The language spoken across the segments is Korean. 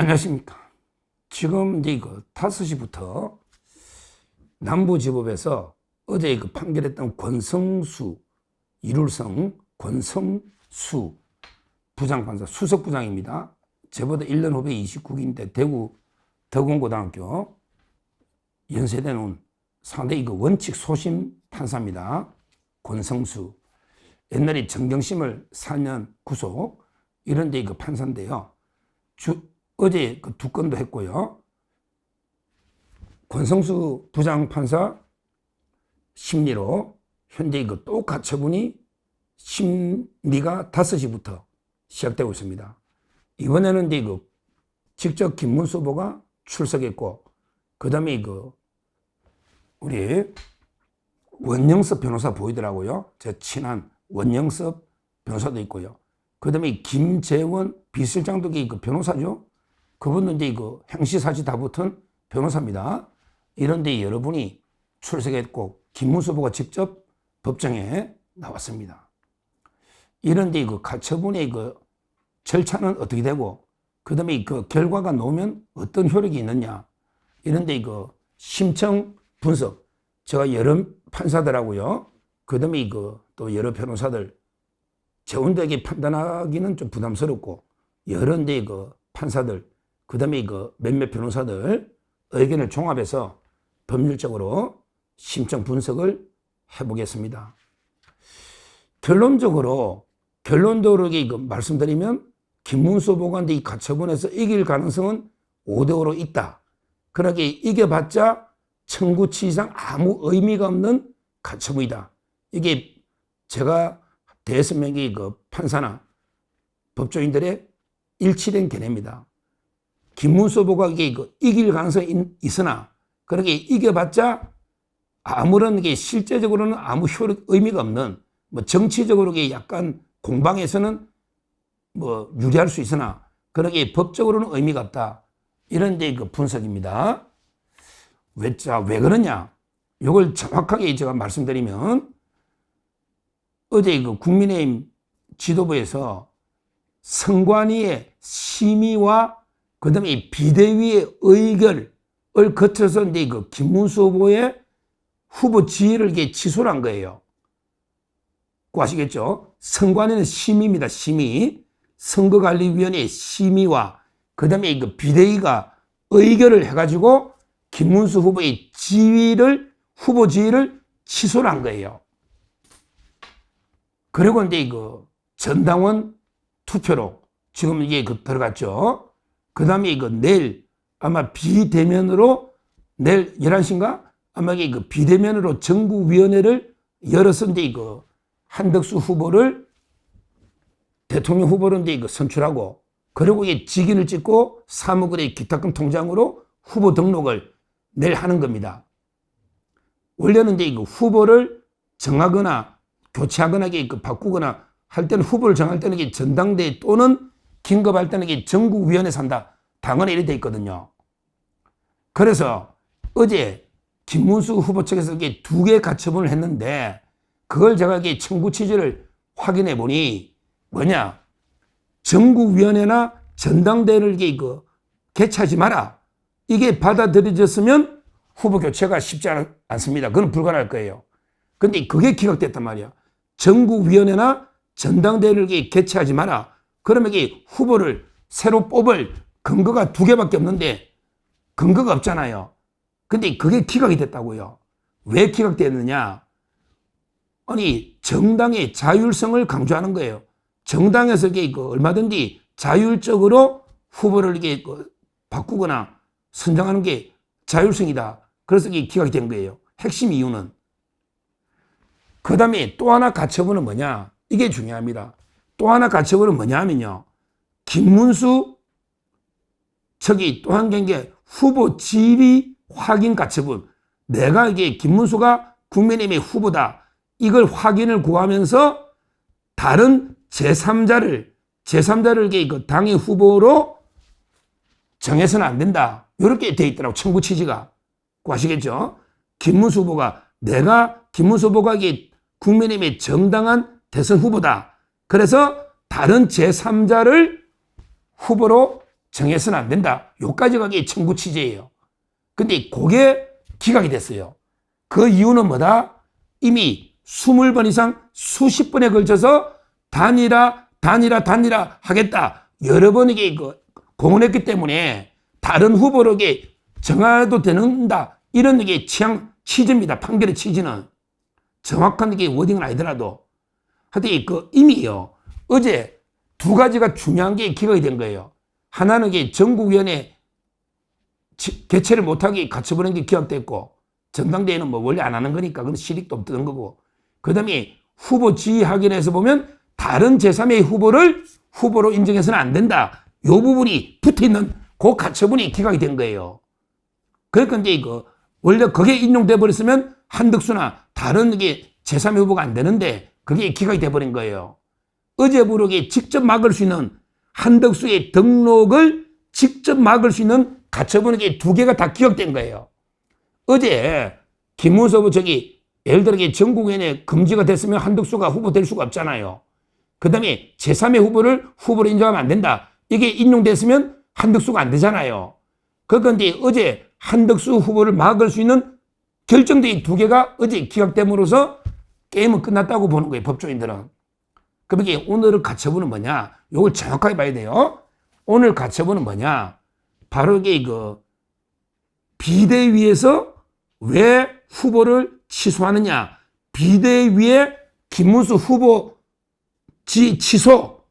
안녕하십니까. 지금 그 5시부터 남부지법에서 어제 그 판결했던 권성수, 이룰성 권성수 부장판사, 수석부장입니다. 저보다 1년 후배 29기인데 대구 덕원고등학교 연세대는 상당히 그 원칙 소심 판사입니다. 권성수. 옛날에 정경심을 4년 구속 이런 데그 판사인데요. 주, 어제 그 두 건도 했고요. 권성수 부장판사 심리로 현재 그또 가처분이 심리가 5시부터 시작되고 있습니다. 이번에는 이제 그 직접 김문수 후보가 출석했고, 그 다음에 그 우리 원영섭 변호사 보이더라고요. 제 친한 원영섭 변호사도 있고요. 그 다음에 김재원 비실장도 그 변호사죠. 이제 그 행시사지 다 붙은 변호사입니다. 이런데 여러분이 출석했고, 김문수 후보가 직접 법정에 나왔습니다. 이런데 그 가처분의 그 절차는 어떻게 되고, 그 다음에 그 결과가 나오면 어떤 효력이 있느냐. 이런데 그 심청 분석. 제가 여러 판사들하고요. 그 다음에 그 또 여러 변호사들 재혼되게 판단하기는 좀 부담스럽고, 여러 데그 판사들, 그 다음에 그 몇몇 변호사들 의견을 종합해서 법률적으로 심청 분석을 해보겠습니다. 결론적으로 결론적으로 이거 말씀드리면 김문수 보관대 이 가처분에서 이길 가능성은 5대5로 있다. 그러게 이겨봤자 청구치상 아무 의미가 없는 가처분이다. 이게 제가 대선명기 그 판사나 법조인들의 일치된 견해입니다. 김문수 보가 이게 그 이길 가능성이 있으나 그렇게 이겨봤자 아무런 게 실제적으로는 아무 효력 의미가 없는 뭐 정치적으로 약간 공방에서는 뭐 유리할 수 있으나 그러게 법적으로는 의미가 없다. 이런 데그 분석입니다. 왜, 자, 왜 그러냐? 이걸 정확하게 제가 말씀드리면 어제 그 국민의힘 지도부에서 선관위의 심의와 그 다음에 비대위의 의결을 거쳐서 이제 그 김문수 후보의 후보 지위를 이게 취소를 한 거예요. 그 아시겠죠? 선관위는 심의입니다. 심의. 선거관리위원회의 심의와 그 다음에 그 비대위가 의결을 해가지고 김문수 후보의 지위를, 후보 지위를 취소를 한 거예요. 그리고 이제 그 전당원 투표로 지금 이게 그 들어갔죠. 그 다음에 이거 내일 아마 비대면으로 내일 11시인가? 아마 그 비대면으로 정부위원회를 이제 이거 한덕수 후보를 대통령 후보로 이제 이거 선출하고 그리고 이 직인을 찍고 사무국의 기탁금 통장으로 후보 등록을 내일 하는 겁니다. 원래는 이거 후보를 정하거나 교체하거나 그 바꾸거나 할 때는 후보를 정할 때는 이게 전당대 또는 긴급할 때는 이게 전국위원회 산다. 당원에 이래 돼 있거든요. 그래서 어제 김문수 후보 측에서 두 개 가처분을 했는데 그걸 제가 이게 청구 취지를 확인해 보니 뭐냐 전국위원회나 전당대회를 이게 그 개최하지 마라. 이게 받아들여졌으면 후보 교체가 쉽지 않, 않습니다. 그건 불가능할 거예요. 근데 그게 기각됐단 말이야. 전국위원회나 전당대회를 개최하지 마라. 그러면 이게 후보를 새로 뽑을 근거가 두 개밖에 없는데 근거가 없잖아요. 근데 그게 기각이 됐다고요. 왜 기각됐느냐? 아니, 정당의 자율성을 강조하는 거예요. 정당에서 이게 그 얼마든지 자율적으로 후보를 이게 그 바꾸거나 선정하는 게 자율성이다. 그래서 이게 기각이 된 거예요. 핵심 이유는. 그 다음에 또 하나 가처분은 뭐냐? 이게 중요합니다. 또 하나 가처분은 뭐냐 하면요. 김문수 측이 또한게 후보 지위 확인 가처분. 내가 이게 김문수가 국민의힘의 후보다. 이걸 확인을 구하면서 다른 제3자를, 제3자를 이게 그 당의 후보로 정해서는 안 된다. 이렇게 돼 있더라고. 청구 취지가. 아시겠죠? 김문수 후보가 내가 김문수 후보가 국민의힘의 정당한 대선 후보다. 그래서 다른 제3자를 후보로 정해서는 안 된다. 요까지가 이게 청구 취재예요. 근데 그게 기각이 됐어요. 그 이유는 뭐다? 이미 20번 이상 수십 번에 걸쳐서 단일화, 단일화, 단일화 하겠다. 여러 번 이게 그 공언했기 때문에 다른 후보에게 정해도 되는다. 이런 이게 취향, 취지입니다. 판결의 취지는. 정확한 이게 워딩은 아니더라도. 하여튼 그 이미요. 어제 두 가지가 중요한 게 기각이 된 거예요. 하나는 이게 전국위원회 지- 개최를 못하게 갇혀버린 게 기각됐고, 전당대회는 뭐 원래 안 하는 거니까 그건 실익도 없던 거고, 그 다음에 후보 지휘 확인에서 보면 다른 제3의 후보를 후보로 인정해서는 안 된다. 요 부분이 붙어 있는 그 가처분이 기각이 된 거예요. 그러니까 이제 이거 원래 그게 인용돼 버렸으면 한덕수나 다른 게 제3의 후보가 안 되는데 그게 기각이 돼 버린 거예요. 어제 부르게 직접 막을 수 있는 한덕수의 등록을 직접 막을 수 있는 가처분이 두 개가 다 기각된 거예요. 어제 김문수 저기 예를 들어 전국위원회 금지가 됐으면 한덕수가 후보 될 수가 없잖아요. 그 다음에 제3의 후보를 후보로 인정하면 안 된다. 이게 인용됐으면 한덕수가 안 되잖아요. 그런데 어제 한덕수 후보를 막을 수 있는 결정된 두 개가 어제 기각됨으로써 게임은 끝났다고 보는 거예요. 법조인들은. 이게 오늘의 가처분은 뭐냐? 이걸 정확하게 봐야 돼요. 오늘 가처분은 뭐냐? 바로 이게 그 비대위에서 왜 후보를 취소하느냐? 비대위의 김문수 후보 지 취소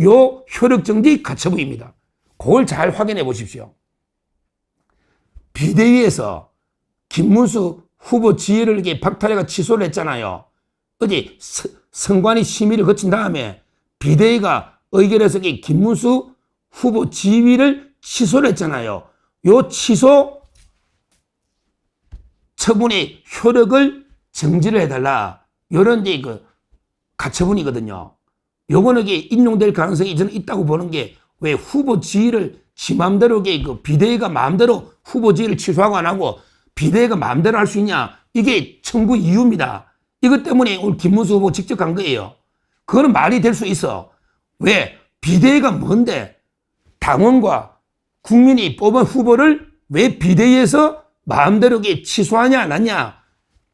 요 효력 정지 가처분입니다. 그걸 잘 확인해 보십시오. 비대위에서 김문수 후보 지위를 이렇게 박탈해가 취소를 했잖아요. 어디 서- 선관위 심의를 거친 다음에 비대위가 의결해서 이 김문수 후보 지위를 취소를 했잖아요. 요 취소 처분의 효력을 정지를 해달라. 요런 이제 그 가처분이거든요. 요거는 이게 인용될 가능성이 저는 있다고 보는 게 왜 후보 지위를 지 마음대로 그 비대위가 마음대로 후보 지위를 취소하고 안 하고 비대위가 마음대로 할 수 있냐 이게 청구 이유입니다. 이것 때문에 오늘 김문수 후보 직접 간 거예요. 그거는 말이 될 수 있어. 왜 비대위가 뭔데 당원과 국민이 뽑은 후보를 왜 비대위에서 마음대로 취소하냐 안 하냐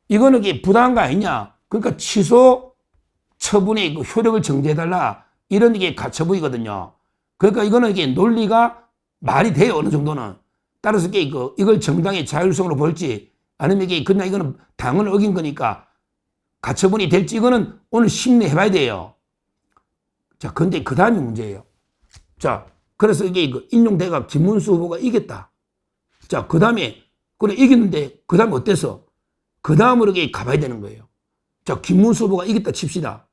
이거는 이게 부당한 거 아니냐. 그러니까 취소 처분의 그 효력을 정지해달라. 이런 이게 가처분이거든요. 그러니까 이거는 이게 논리가 말이 돼요. 어느 정도는. 따라서 이게 그 이걸 정당의 자율성으로 볼지 아니면 이게 그냥 이거는 당을 어긴 거니까 가처분이 될지 이거는 오늘 심리해 봐야 돼요. 자, 근데 그 다음이 문제예요. 자, 그래서 이게 그 인용대가 김문수 후보가 이겼다. 자, 그 다음에, 그래, 이겼는데, 그 다음에 어땠어? 그 다음으로 이게 가봐야 되는 거예요. 자, 김문수 후보가 이겼다 칩시다.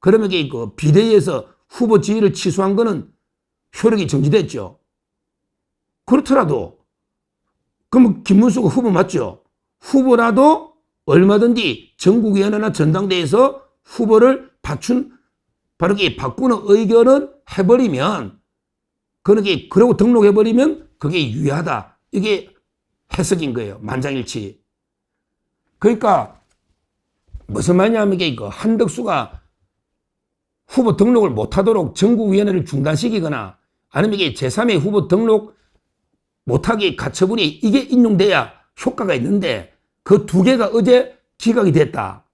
그러면 이게 그 비대위에서 후보 지위를 취소한 거는 효력이 정지됐죠. 그렇더라도, 그러면 김문수가 후보 맞죠? 후보라도 얼마든지 전국위원회나 전당대회에서 후보를 바춘, 바로 이게 바꾸는 의견을 해버리면, 그러게, 그러고 등록해버리면 그게 유효하다. 이게 해석인 거예요. 만장일치. 그러니까, 무슨 말이냐면 이게 그 한덕수가 후보 등록을 못하도록 전국위원회를 중단시키거나 아니면 이게 제3의 후보 등록 못하게 가처분이 이게 인용돼야 효과가 있는데 그 두 개가 어제 기각이 됐다.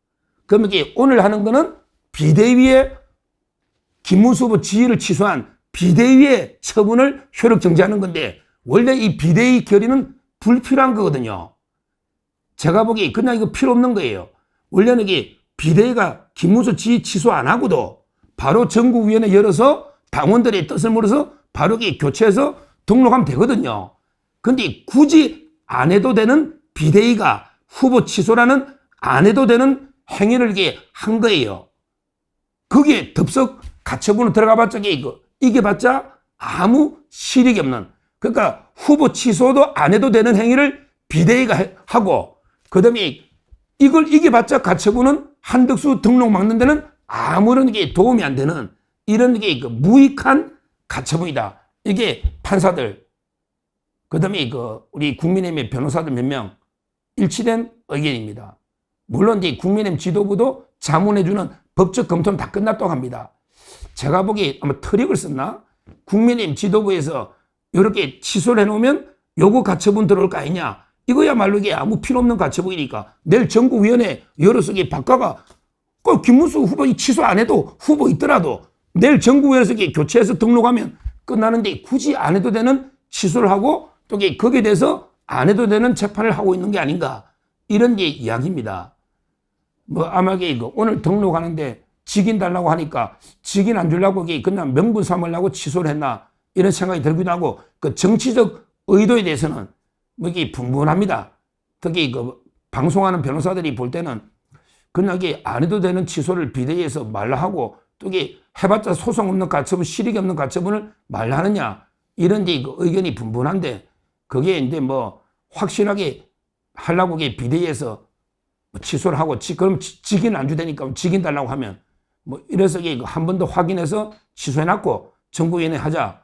그러면 오늘 하는 거는 비대위의 김문수 후보 지위를 취소한 비대위의 처분을 효력 정지하는 건데 원래 이 비대위 결의는 불필요한 거거든요. 제가 보기에 그냥 이거 필요 없는 거예요. 원래는 이게 비대위가 김문수 지위 취소 안 하고도 바로 전국위원회 열어서 당원들의 뜻을 물어서 바로 이게 교체해서 등록하면 되거든요. 근데 굳이 안 해도 되는 비대위가 후보 취소라는 안 해도 되는 행위를 이게 한 거예요. 그게 덥석 가처분으로 들어가 봤자 이게 이거 이겨봤자 아무 실익이 없는 그러니까 후보 취소도 안 해도 되는 행위를 비대위가 해- 하고 그다음에 이걸 이겨봤자 가처분은 한덕수 등록 막는 데는 아무런 게 도움이 안 되는 이런 게그 무익한 가처분이다. 이게 판사들 그다음에 그 우리 국민의힘의 변호사들 몇 명 일치된 의견입니다. 물론 이제 국민의힘 지도부도 자문해주는 법적 검토는 다 끝났다고 합니다. 제가 보기에 아마 트릭을 썼나? 국민의힘 지도부에서 이렇게 취소를 해놓으면 요거 가처분 들어올 거 아니냐. 이거야말로 이게 아무 필요 없는 가처분이니까 내일 전국위원회 열어서 이게 바꿔가 꼭 김문수 후보 이 취소 안 해도 후보 있더라도 내일 전국위원회에서 이게 교체해서 등록하면 끝나는데 굳이 안 해도 되는 취소를 하고 또 거기에 대해서 안 해도 되는 재판을 하고 있는 게 아닌가 이런 게 이야기입니다. 뭐 아마 이게 이거 오늘 등록하는데 직인 달라고 하니까 직인 안 주려고 이게 그냥 명분 삼으려고 취소를 했나 이런 생각이 들기도 하고 그 정치적 의도에 대해서는 뭐 이게 분분합니다. 특히 그 방송하는 변호사들이 볼 때는 그냥 이게 안 해도 되는 취소를 비대위에서 말로 하고 또 이게 해봤자 소송 없는 가처분, 실익이 없는 가처분을 말로 하느냐 이런 데그 의견이 분분한데 그게 이제 뭐 확실하게 하려고 이게 비대위에서 뭐 취소를 하고 지, 그럼 지- 직인 안 주되니까 직인 달라고 하면 뭐 이래서 이게 한번 더 확인해서 취소해놨고 정부위원회 하자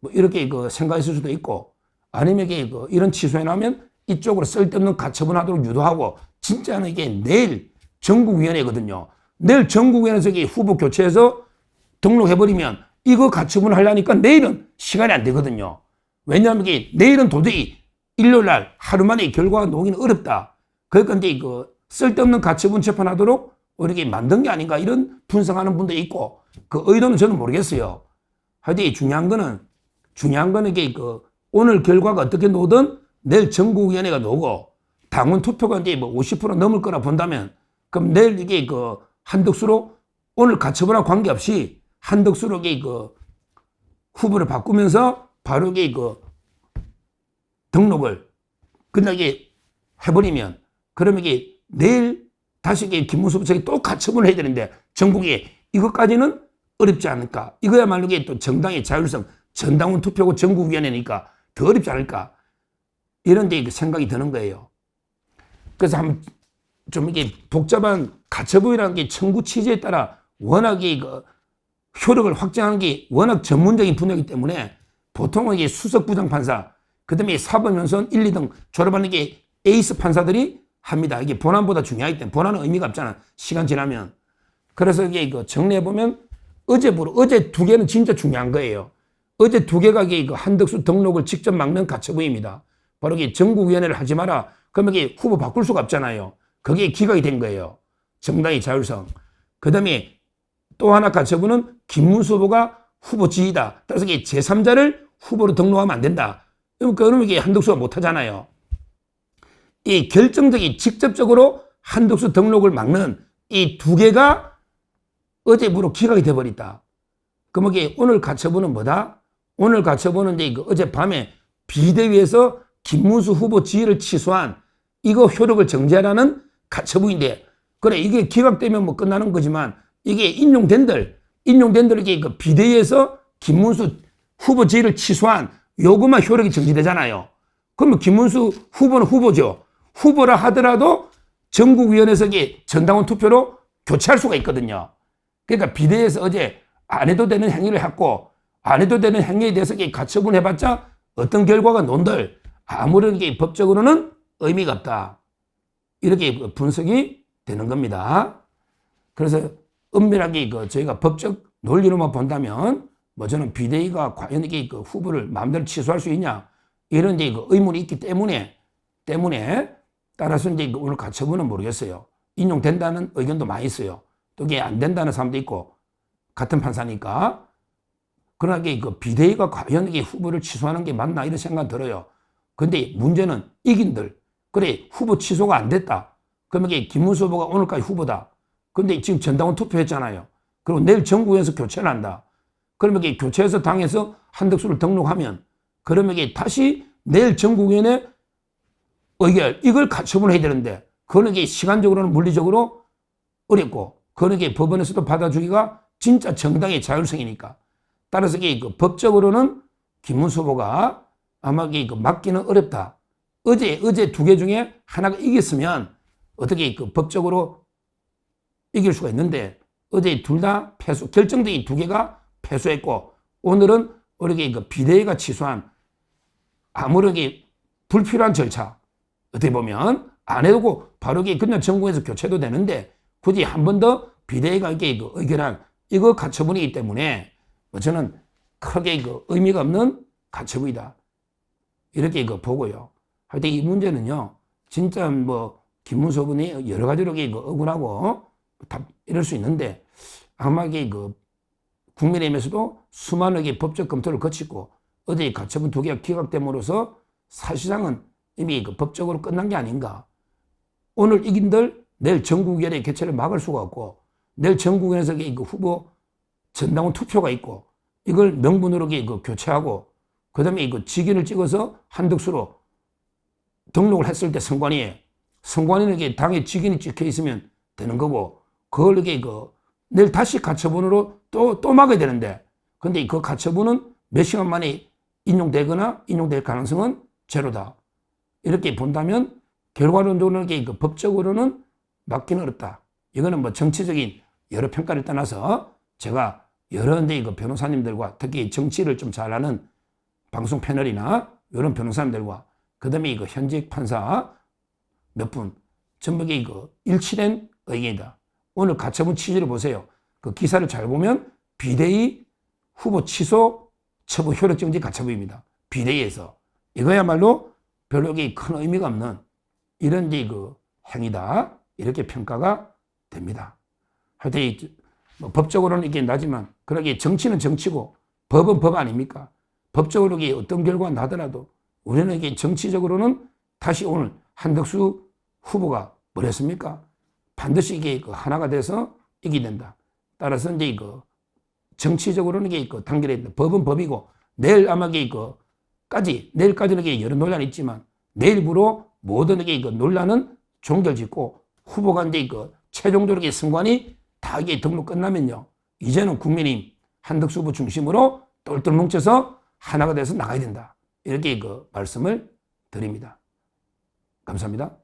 뭐 이렇게 그 생각했을 수도 있고 아니면 이게 그 이런 취소해놓으면 이쪽으로 쓸데없는 가처분하도록 유도하고 진짜는 이게 내일 전국위원회거든요. 내일 전국위원회에서 후보 교체해서 등록해버리면 이거 가처분 하려니까 내일은 시간이 안 되거든요. 왜냐하면 내일은 도저히 일요일 날 하루 만에 이 결과가 나오기는 어렵다. 그러니까 그 쓸데없는 가처분 재판하도록 이렇게 만든 게 아닌가 이런 분석하는 분도 있고 그 의도는 저는 모르겠어요. 하여튼 이 중요한 거는 중요한 거는 이게 그 오늘 결과가 어떻게 나오든 내일 전국위원회가 나오고 당원 투표가 이제 뭐 50% 넘을 거라 본다면 그럼 내일 이게 그 한덕수로 오늘 가처분과 관계없이 한덕수로 이게 그 후보를 바꾸면서 바로 이게 그 등록을 끝나게 해버리면 그러면 이게 내일 다시 이게 김문수 부장이 또 가처분을 해야 되는데 전국에 이것까지는 어렵지 않을까. 이거야말로 이게 또 정당의 자율성, 전당원 투표고 전국위원회니까 더 어렵지 않을까. 이런 데 생각이 드는 거예요. 그래서 한좀 이게 복잡한 가처분이라는 게 청구 취지에 따라 워낙에 그 효력을 확장하는 게 워낙 전문적인 분야이기 때문에 보통은 이게 수석 부장 판사, 그 다음에 사법연수원 1, 2등 졸업하는 게 에이스 판사들이 합니다. 이게 본안보다 중요하기 때문에 본안은 의미가 없잖아. 시간 지나면. 그래서 이게 그 정리해 보면 어제부로, 어제 두 개는 진짜 중요한 거예요. 어제 두 개가 이게 그 한덕수 등록을 직접 막는 가처분입니다. 바로 이게 전국위원회를 하지 마라. 그러면 이게 후보 바꿀 수가 없잖아요. 그게 기각이 된 거예요. 정당의 자율성. 그 다음에 또 하나 가처분은 김문수 후보가 후보 지지다. 따라서 이게 제3자를 후보로 등록하면 안 된다. 그러면 이게 한덕수가 못 하잖아요. 이 결정적인 직접적으로 한덕수 등록을 막는 이 두 개가 어제부로 기각이 돼버렸다. 그럼 이게 오늘 가처분은 뭐다? 오늘 가처분은 이제 그 어젯밤에 비대위에서 김문수 후보 지위를 취소한 이거 효력을 정지하라는 가처분인데 그래 이게 기각되면 뭐 끝나는 거지만 이게 인용된들 인용된들 이게 그 비대위에서 김문수 후보 지위를 취소한 요것만 효력이 정지되잖아요. 그러면 김문수 후보는 후보죠. 후보라 하더라도 전국위원회에서 이게 전당원 투표로 교체할 수가 있거든요. 그러니까 비대위에서 어제 안 해도 되는 행위를 했고 안 해도 되는 행위에 대해서 이게 가처분 해봤자 어떤 결과가 논들 아무런 게 법적으로는 의미가 없다. 이렇게 분석이 되는 겁니다. 그래서 은밀하게 그 저희가 법적 논리로만 본다면 뭐 저는 비대위가 과연 이게 그 후보를 마음대로 취소할 수 있냐 이런 이제 그 의문이 있기 때문에 때문에 따라서 이제 그 오늘 가처분은 모르겠어요. 인용된다는 의견도 많이 있어요. 또 이게 안 된다는 사람도 있고 같은 판사니까 그러나 이게 그 비대위가 과연 이게 후보를 취소하는 게 맞나 이런 생각 들어요. 근데 문제는 이긴들 그래 후보 취소가 안 됐다. 그러면 이게 김문수 후보가 오늘까지 후보다. 근데 지금 전당원 투표했잖아요. 그리고 내일 전국에서 교체를 한다. 그러면 이게 교체해서 당에서 한덕수를 등록하면 그러면 이게 다시 내일 전국위원회 의결 이걸 가처분을 해야 되는데 그거는 이게 시간적으로는 물리적으로 어렵고 그거는 이게 법원에서도 받아주기가 진짜 정당의 자율성이니까 따라서 이게 그 법적으로는 김문수 후보가 아마 이게 그 막기는 어렵다. 어제 어제 두 개 중에 하나가 이겼으면 어떻게 그 법적으로 이길 수가 있는데 어제 둘 다 패소 결정적인 두 개가 패소했고 오늘은 이렇게 그 비대위가 취소한 아무런 게 불필요한 절차 어떻게 보면 안 해도 바로 이게 그냥 전국에서 교체도 되는데 굳이 한 번 더 비대위가 이게 그 의결한 이거 가처분이기 때문에 뭐 저는 크게 그 의미가 없는 가처분이다. 이렇게 그 보고요. 하여튼 이 문제는요, 진짜 뭐, 김문수 분이 여러 가지로 그 억울하고, 다 이럴 수 있는데, 아마 그, 국민의힘에서도 수많은 게 법적 검토를 거치고, 어제 가처분 두 개가 기각됨으로써 사실상은 이미 그 법적으로 끝난 게 아닌가. 오늘 이긴들 내일 전국위원회 개최를 막을 수가 없고, 내일 전국위원회에서 이그 후보 전당원 투표가 있고, 이걸 명분으로 그 교체하고, 그 다음에 이거 직인을 찍어서 한덕수로 등록을 했을 때 선관위에 선관위에게 당에 직인이 찍혀 있으면 되는 거고 그걸 이게 그 내일 다시 가처분으로 또 또 막아야 되는데. 근데 그 가처분은 몇 시간 만에 인용되거나 인용될 가능성은 제로다. 이렇게 본다면 결과론적으로 이게 그 법적으로는 막기는 어렵다. 이거는 뭐 정치적인 여러 평가를 떠나서 제가 여러 이제 그 변호사님들과 특히 정치를 좀 잘하는 방송 패널이나 이런 변호사님들과 그다음에 이거 현직 판사 몇 분 전부 이거 일치된 의견이다. 오늘 가처분 취지를 보세요. 그 기사를 잘 보면 비대위 후보 취소 처분 효력정지 가처분입니다. 비대위에서 이거야말로 별로 큰 의미가 없는 이런 그 행위다 이렇게 평가가 됩니다. 하여튼 이뭐 법적으로는 이게 나지만 그러게 정치는 정치고 법은 법 아닙니까? 법적으로 이게 어떤 결과가 나더라도 우리는 이게 정치적으로는 다시 오늘 한덕수 후보가 뭐랬습니까? 반드시 이게 그 하나가 돼서 이기게 된다. 따라서 이제 이거 정치적으로는 이게 그 단결해 있다. 법은 법이고 내일 아마 이게 그까지 내일까지는 이게 여러 논란이 있지만 내일부로 모든 이게 그 논란은 종결짓고 후보가 이제 그 최종적으로 이게 선관이 다 이게 등록 끝나면요. 이제는 국민이 한덕수 후보 중심으로 똘똘 뭉쳐서 하나가 돼서 나가야 된다. 이렇게 그 말씀을 드립니다. 감사합니다.